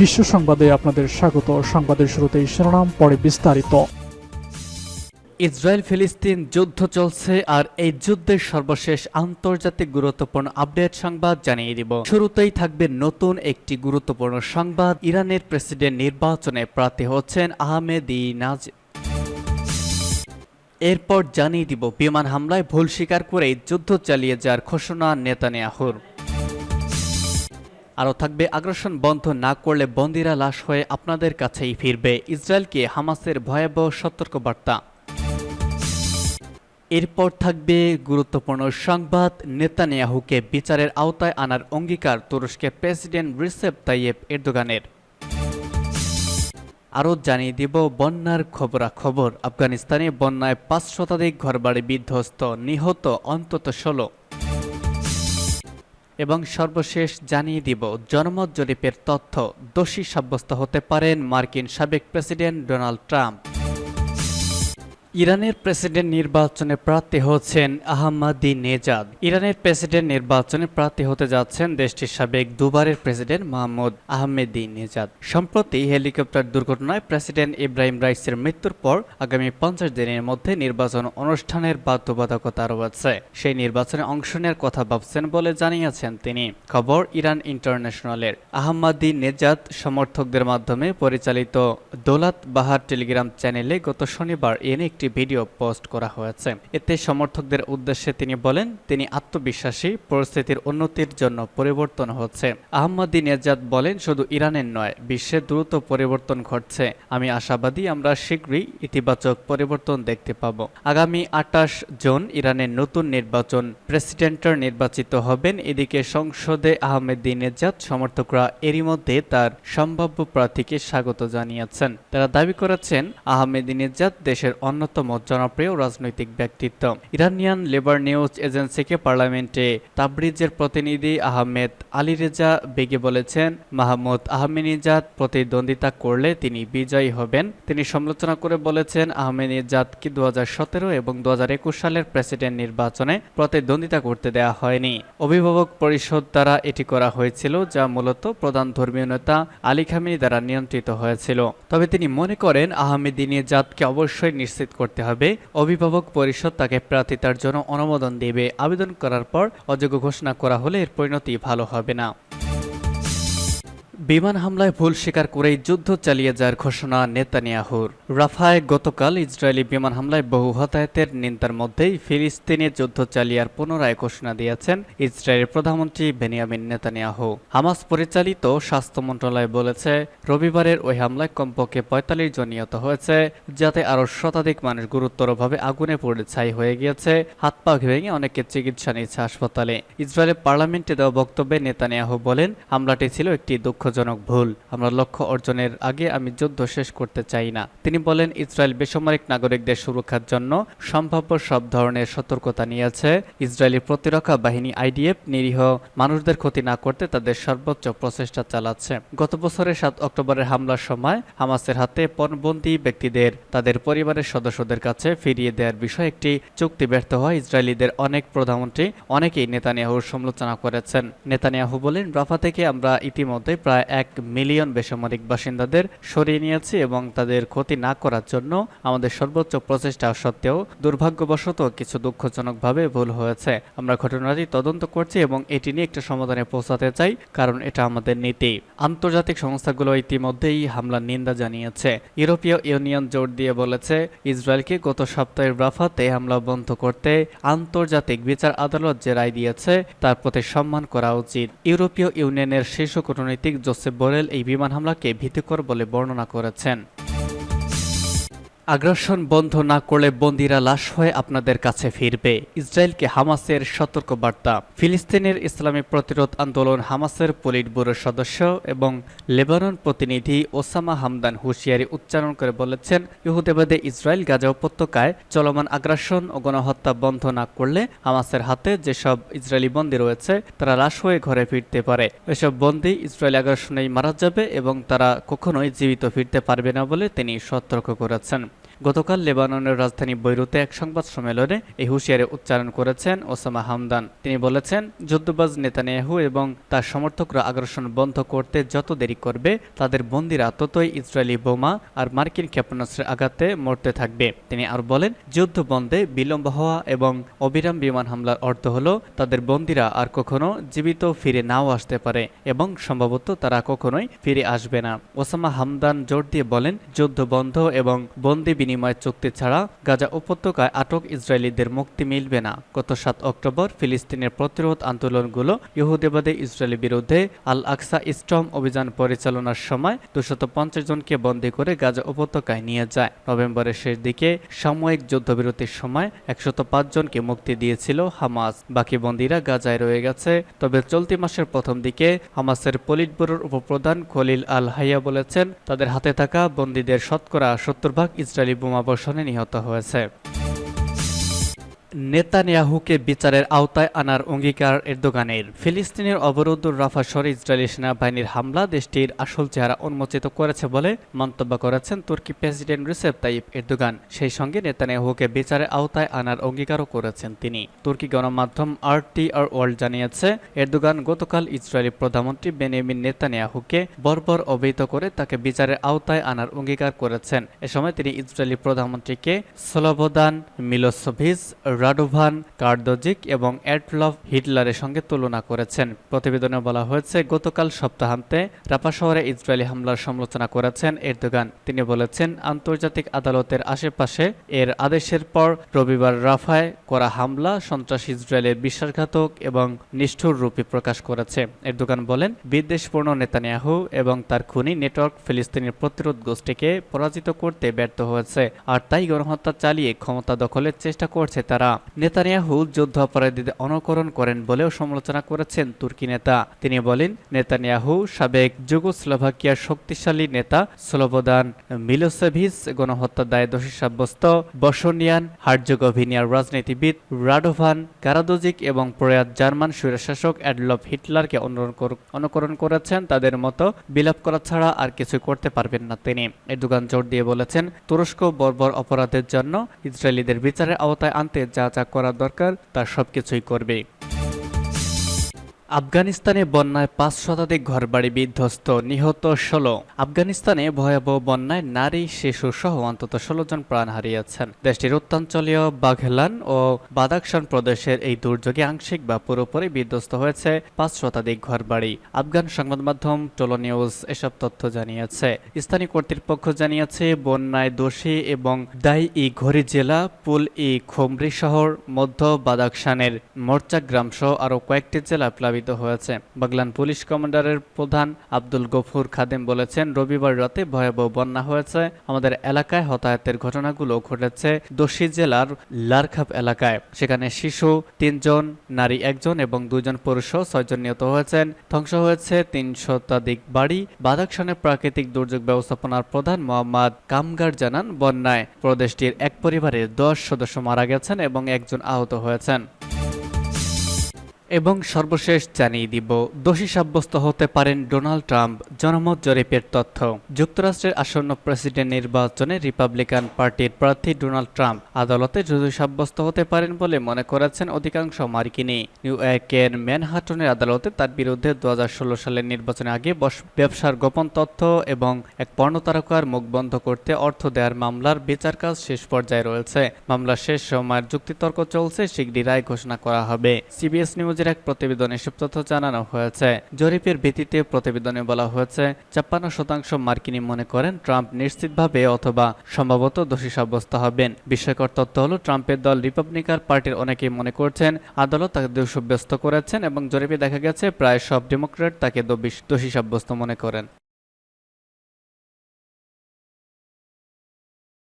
বিশ্ব সংবাদে আপনাদের স্বাগত। সংবাদের শুরুতেই শিরোনাম, পরে বিস্তারিত। ইসরায়েল ফিলিস্তিন যুদ্ধ চলছে আর এই যুদ্ধের সর্বশেষ আন্তর্জাতিক গুরুত্বপূর্ণ আপডেট সংবাদ জানিয়ে দিব। শুরুতেই থাকবে নতুন একটি গুরুত্বপূর্ণ সংবাদ। ইরানের প্রেসিডেন্ট নির্বাচনে প্রার্থী হচ্ছেন আহমেদ নাজ। এরপর জানিয়ে দিব, বিমান হামলায় ভুল স্বীকার করে যুদ্ধ চালিয়ে যাওয়ার ঘোষণা নেতানিয়াহুর। আরও থাকবে আগ্রাসন বন্ধ না করলে বন্দিরা লাশ হয়ে আপনাদের কাছেই ফিরবে। ইসরায়েলকে হামাসের ভয়াবহ সতর্কবার্তা। এরপর থাকবে গুরুত্বপূর্ণ সংবাদ। নেতানিয়াহুকে বিচারের আওতায় আনার অঙ্গীকার তুরস্কের প্রেসিডেন্ট রিসেপ তাইয়েব এরদোগানের। আরও জানিয়ে দিব বন্যার খবরাখবর। আফগানিস্তানে বন্যায় পাঁচ শতাধিক ঘরবাড়ি বিধ্বস্ত। নিহত অন্তত ষোলো। এবং সর্বশেষ জানিয়ে দিব, জনমত জরিপের তথ্য দোষী সাব্যস্ত হতে পারেন মার্কিন সাবেক প্রেসিডেন্ট ডোনাল্ড ট্রাম্প। ইরানের প্রেসিডেন্ট নির্বাচনে প্রার্থী হচ্ছেন আহমাদি নেজাদ। ইরানের প্রেসিডেন্ট নির্বাচনে প্রার্থী হতে যাচ্ছেন দেশটির সাবেক দুবারের প্রেসিডেন্ট মাহমুদ আহমেদি নেজাদ। সম্প্রতি হেলিকপ্টার দুর্ঘটনায় প্রেসিডেন্ট ইব্রাহিম রাইসের মৃত্যুর পর আগামী পঞ্চাশ দিনের মধ্যে নির্বাচন অনুষ্ঠানের বাধ্যবাধকতা রয়েছে। সেই নির্বাচনে অংশ নেওয়ার কথা ভাবছেন বলে জানিয়েছেন তিনি। খবর ইরান ইন্টারন্যাশনালের। আহমাদি নেজাদ সমর্থকদের মাধ্যমে পরিচালিত দৌলত বাহার টেলিগ্রাম চ্যানেলে গত শনিবার এনে একটি ভিডিও পোস্ট করা হয়েছে। এতে সমর্থকদের উদ্দেশ্যে তিনি বলেন, তিনি আত্মবিশ্বাসী, পরিস্থিতির উন্নতির জন্য পরিবর্তন হচ্ছে। আহমদি নেজাদ বলেন, শুধু ইরানের নয়, বিশ্বে দ্রুত পরিবর্তন ঘটছে। আমি আশাবাদী আমরা শীঘ্রই ইতিবাচক পরিবর্তন দেখতে পাব। আগামী আটাশ জুন ইরানের নতুন নির্বাচন, প্রেসিডেন্টার নির্বাচিত হবেন। এদিকে সংসদে আহমেদি নেজাদ সমর্থকরা এরই মধ্যে তার সম্ভাব্য প্রার্থীকে স্বাগত জানিয়েছেন। তারা দাবি করেছেন, আহমেদি নেজাদ দেশের অন্যতম জনপ্রিয় রাজনৈতিক ব্যক্তিত্ব। ইরানিয়ান লেবার নিউজ এজেন্সিকে পার্লামেন্টে তাবরিজের প্রতিনিধি আহমেদ আলী রেজা বেগে বলেছেন, মাহমুদ আহমেনিজাদ প্রতিদ্বন্দ্বিতা করলে তিনি বিজয়ী হবেন। তিনি সমালোচনা করে বলেছেন আহমেনিজাদকে দু এবং দু সালের প্রেসিডেন্ট নির্বাচনে প্রতিদ্বন্দ্বিতা করতে দেওয়া হয়নি। অভিভাবক পরিষদ দ্বারা এটি করা হয়েছিল, যা মূলত প্রধান ধর্মীয় নেতা আলী খামিনি দ্বারা নিয়ন্ত্রিত হয়েছিল। তবে তিনি মনে করেন আহমেদিনিজাদকে অবশ্যই নিশ্চিত করতে হবে। অভিভাবক পরিষদ তাকে প্রার্থিতার জন্য অনুমোদন দেবে। আবেদন করার পর অযোগ্য ঘোষণা করা হলে এর পরিণতি ভালো হবে না। বিমান হামলায় ভুল স্বীকার করেই যুদ্ধ চালিয়ে যাওয়ার ঘোষণা নেতানিয়াহুর। রাফায় গতকাল ইসরায়েলি বিমান হামলায় বহু হতাহতের নিন্দার মধ্যেই ফিলিস্তিনে যুদ্ধ চালিয়ার পুনরায় ঘোষণা দিয়েছেন ইসরায়েলের প্রধানমন্ত্রী বেনিয়ামিন নেতানিয়াহু। হামাস পরিচালিত স্বাস্থ্য মন্ত্রণালয় বলেছে, রবিবারের ওই হামলায় কমপক্ষে পঁয়তাল্লিশ জন নিহত হয়েছে, যাতে আরও শতাধিক মানুষ গুরুতরভাবে আগুনে পড়ে ছাই হয়ে গিয়েছে, হাত পা ভেঙে অনেকে চিকিৎসা নিচ্ছে হাসপাতালে। ইসরায়েলের পার্লামেন্টে দেওয়া বক্তব্যে নেতানিয়াহু বলেন, হামলাটি ছিল একটি দুঃখজনক ভুল। আমরা লক্ষ্য অর্জনের আগে আমি যুদ্ধ শেষ করতে চাই না। তিনি বলেন, ইসরায়েল বেসামরিক নাগরিকদের সুরক্ষার জন্য সম্ভাব্য সব ধরনের সতর্কতা নিয়েছে। ইসরায়েলি প্রতিরক্ষা বাহিনী আইডিএফ নিরীহ। মানুষদের ক্ষতি না করতে তাদের সর্বোচ্চ প্রচেষ্টা চালাচ্ছে। গত বছরের সাত অক্টোবরের হামলার সময় হামাসের হাতে পণবন্দী ব্যক্তিদের, তাদের পরিবারের সদস্যদের কাছে ফিরিয়ে দেওয়ার বিষয়ে একটি চুক্তি ব্যর্থ হয় ইসরায়েলিদের অনেক প্রধানমন্ত্রী, অনেকেই নেতানিয়াহুর সমালোচনা করেছেন। নেতানিয়াহু বলেন, রাফা থেকে আমরা ইতিমধ্যে প্রায় এক মিলিয়ন বেসামরিক বাসিন্দাদের সরিয়ে নিয়েছি এবং তাদের ক্ষতি না করার জন্য আমাদের সর্বোচ্চ প্রচেষ্টা সত্ত্বেও দুর্ভাগ্যবশত কিছু দুঃখজনকভাবে ভুল হয়েছে। আমরা ঘটনাটি তদন্ত করছি এবং এটি নিয়ে একটা সমাধানে পৌঁছাতে চাই, কারণ এটা আমাদের নীতি। আন্তর্জাতিক সংস্থাগুলো ইতিমধ্যেই হামলার নিন্দা জানিয়েছে। ইউরোপীয় ইউনিয়ন জোর দিয়ে বলেছে, ইসরায়েলকে গত সপ্তাহের রাফাতে হামলা বন্ধ করতে আন্তর্জাতিক বিচার আদালত যে রায় দিয়েছে, তার প্রতি সম্মান করা উচিত। ইউরোপীয় ইউনিয়নের শীর্ষ কূটনৈতিক জোসেফ বোরেল এই বিমান হামলাকে ভীতিকর বলে বর্ণনা করেছেন। আগ্রাসন বন্ধ না করলে বন্দিরা লাশ হয়ে আপনাদের কাছে ফিরবে। ইসরায়েলকে হামাসের সতর্কবার্তা। ফিলিস্তিনের ইসলামী প্রতিরোধ আন্দোলন হামাসের পলিট ব্যুরোর সদস্য এবং লেবানন প্রতিনিধি ওসামা হামদান হুঁশিয়ারি উচ্চারণ করে বলেছেন, ইহুদেবাদে ইসরায়েল গাজা উপত্যকায় চলমান আগ্রাসন ও গণহত্যা বন্ধ না করলে হামাসের হাতে যেসব ইসরায়েলি বন্দী রয়েছে, তারা লাশ হয়ে ঘরে ফিরতে পারে। এসব বন্দী ইসরায়েল আগ্রাসনেই মারা যাবে এবং তারা কখনোই জীবিত ফিরতে পারবে না বলে তিনি সতর্ক করেছেন। গতকাল লেবাননের রাজধানী বৈরুতে এক সংবাদ সম্মেলনে এই হুঁশিয়ারি উচ্চারণ করেছেন ওসামা হামদান। তিনি বলেছেন, যুদ্ধবাজ নেতানিয়াহু এবং তার সমর্থকরা আগ্রাসন বন্ধ করতে যত দেরি করবে, তাদের বন্দিরা ততই ইসরায়েলি বোমা আর মার্কিন ক্ষেপণাস্ত্রের আঘাতে মরতে থাকবে। তিনি আর বলেন, যুদ্ধ বন্ধে বিলম্ব হওয়া এবং অবিরাম বিমান হামলার অর্থ হলো, তাদের বন্দিরা আর কখনো জীবিত ফিরে নাও আসতে পারে এবং সম্ভবত তারা কখনোই ফিরে আসবে না। ওসামা হামদান জোর দিয়ে বলেন, যুদ্ধ বন্ধ এবং বন্দি বিনিময় চুক্তি ছাড়া গাজা উপত্যকায় আটক ইসরায়েলিদের মুক্তি মিলবে না। গত সাত অক্টোবর ফিলিস্তিনের প্রতিরোধ আন্দোলনগুলো ইহুদিবাদী ইসরায়েলি বিরুদ্ধে আল আকসা স্টম অভিযান পরিচালনার সময় দুশত পঞ্চাশ জনকে বন্দী করে গাজা উপত্যকায় নিয়ে যায়। নভেম্বরের শেষ দিকে সাময়িক যুদ্ধবিরতির সময় একশত জনকে মুক্তি দিয়েছিল হামাস। বাকি বন্দীরা গাজায় রয়ে গেছে। তবে চলতি মাসের প্রথম দিকে হামাসের পলিট ব্যুরোর উপপ্রধান খলিল আল হাইয়া বলেছেন, তাদের হাতে থাকা বন্দীদের শতকরা সত্তর ভাগ ইসরায়েলি বোমাবর্ষণে নিহত হয়েছে। নেতানিয়াহুকে বিচারের আওতায় আনার অঙ্গীকার এরদোগানের। ফিলিস্তিনের অবরুদ্ধ রাফা শহরে ইসরায়েলি সেনাবাহিনীর হামলা দেশটির আসল চেহারা উন্মোচিত করেছে বলে মন্তব্য করেছেন তুর্কি প্রেসিডেন্ট রিসেপ তাইপ এরদোগান। সেই সঙ্গে নেতানিয়াহুকে বিচারের আওতায় আনার অঙ্গীকারও করেছেন তিনি। তুর্কি গণমাধ্যম আর টি আর ওয়ার্ল্ড জানিয়েছে, এরদোগান গতকাল ইসরায়েলি প্রধানমন্ত্রী বেনিয়ামিন নেতানিয়াহুকে বর্বর অবহিত করে তাকে বিচারের আওতায় আনার অঙ্গীকার করেছেন। এ সময় তিনি ইসরায়েলি প্রধানমন্ত্রীকে স্লোবোদান মিলোসভিজ রাডোভান, কার্দোজিক এবং অ্যাডলফ হিটলারের সঙ্গে তুলনা করেছেন। প্রতিবেদনে বলা হয়েছে, গতকাল সপ্তাহান্তে রাপা শহরে ইসরায়েলি হামলার সমালোচনা করেছেন এরদোগান। তিনি বলেছেন, আন্তর্জাতিক আদালতের আশেপাশে এর আদেশের পর রবিবার রাফায় করা হামলা সন্ত্রাস ইসরায়েলের বিশ্বাসঘাতক এবং নিষ্ঠুর রূপে প্রকাশ করেছে। এরদোগান বলেন, বিদ্বেষপূর্ণ নেতানিয়াহু এবং তার খুনি নেটওয়ার্ক ফিলিস্তিনের প্রতিরোধ গোষ্ঠীকে পরাজিত করতে ব্যর্থ হয়েছে, আর তাই গণহত্যা চালিয়ে ক্ষমতা দখলের চেষ্টা করছে তারা। নেতানিয়াহু যুদ্ধ অপরাধীদের অনুকরণ করেন বলেও সমালোচনা করেছেন তুর্কি নেতা। তিনি বলেন, নেতানিয়াহু সাবেক যুগোস্লোভাকিয়ার শক্তিশালী নেতা স্লোবোদান মিলোসেভিস গণহত্যা দায়ে দোষী সাব্যস্ত বসনিয়ান হার্জগোভিনিয়ার রাজনীতিবিদ রাডোভান কারাদোজিক এবং প্রয়াত জার্মান স্বৈরশাসক অ্যাডলফ হিটলারকে অনুকরণ অনুকরণ করেছেন। তাদের মতো বিলাপ করা ছাড়া আর কিছু করতে পারবেন না তিনি। এরদোগান জোর দিয়ে বলেছেন, তুরস্ক বর্বর অপরাধের জন্য ইসরায়েলিদের বিচারের আওতায় আনতে যা যা করার দরকার তার সবকিছুই করবে। আফগানিস্তানে বন্যায় পাঁচ শতাধিক ঘরবাড়ি বিধ্বস্ত, নিহত ষোলো। আফগানিস্তানে ভয়াবহ বন্যায় নারী, শিশু সহ অন্তত ষোলো জন প্রাণ হারিয়েছেন। দেশটির উত্তরাঞ্চলীয় বাঘেলান ও বাদাকশান প্রদেশের এই দুর্যোগে আংশিক বা পুরোপুরি বিধ্বস্ত হয়েছে পাঁচ শতাধিক ঘরবাড়ি। আফগান সংবাদ মাধ্যম টোলো নিউজ এসব তথ্য জানিয়েছে। স্থানীয় কর্তৃপক্ষ জানিয়েছে, বন্যায় দোষী এবং দাই ই ঘড়ি জেলা, পুল ই খোমরি শহর, মধ্য বাদাকশানের মোর্চা গ্রাম সহ আরও কয়েকটি জেলা প্লাবিত হয়েছে। বাগলান পুলিশ কমান্ডারের প্রধান আব্দুল গফুর খাদেম বলেছেন, রবিবার রাতে ভয়াবহ বন্যা হয়েছে। আমাদের এলাকায় হতাহতের ঘটনাগুলো ঘটেছে দোষী জেলার লারখাপ এলাকায়। সেখানে শিশু, তিনজন, নারী একজন এবং দুজন পুরুষও ছয়জন নিহত হয়েছেন। ধ্বংস হয়েছে তিন শতাধিক বাড়ি। বাদাকশানের প্রাকৃতিক দুর্যোগ ব্যবস্থাপনার প্রধান মোহাম্মদ কামগার জানান, বন্যায় প্রদেশটির এক পরিবারের দশ সদস্য মারা গেছেন এবং একজন আহত হয়েছেন। এবং সর্বশেষ জানিয়ে দিব, দোষী সাব্যস্ত হতে পারেন ডোনাল্ড ট্রাম্প জনমত জরিপের তথ্য। যুক্তরাষ্ট্রের আসন্ন প্রেসিডেন্ট নির্বাচনে রিপাবলিকান পার্টির প্রার্থী ডোনাল্ড ট্রাম্প আদালতে দোষী সাব্যস্ত হতে পারেন বলে মনে করেছেন অধিকাংশ মার্কিনী। নিউ ইয়র্কের ম্যানহাটনের আদালতে তার বিরুদ্ধে দু হাজার ষোলো সালের নির্বাচনের আগে ব্যবসার গোপন তথ্য এবং এক পর্ণতারকার মুখ বন্ধ করতে অর্থ দেওয়ার মামলার বিচার কাজ শেষ পর্যায়ে রয়েছে। মামলার শেষ সময়ের যুক্তিতর্ক চলছে শীঘ্রই রায় ঘোষণা করা হবে। সিবিএস নিউজের এক প্রতিবেদনে এসব তথ্য জানানো হয়েছে। জরিপের ভিত্তিতে প্রতিবেদনে বলা হয়েছে, ছাপ্পান্ন শতাংশ মার্কিনী মনে করেন ট্রাম্প নিশ্চিতভাবে অথবা সম্ভবত দোষী সাব্যস্ত হবেন। বিস্ময়কর তথ্য হল, ট্রাম্পের দল রিপাবলিকান পার্টির অনেকেই মনে করছেন, আদালত তাকে দোষী সাব্যস্ত করেছেন এবং জরিপে দেখা গেছে, প্রায় সব ডেমোক্রেট তাকে দোষী সাব্যস্ত মনে করেন।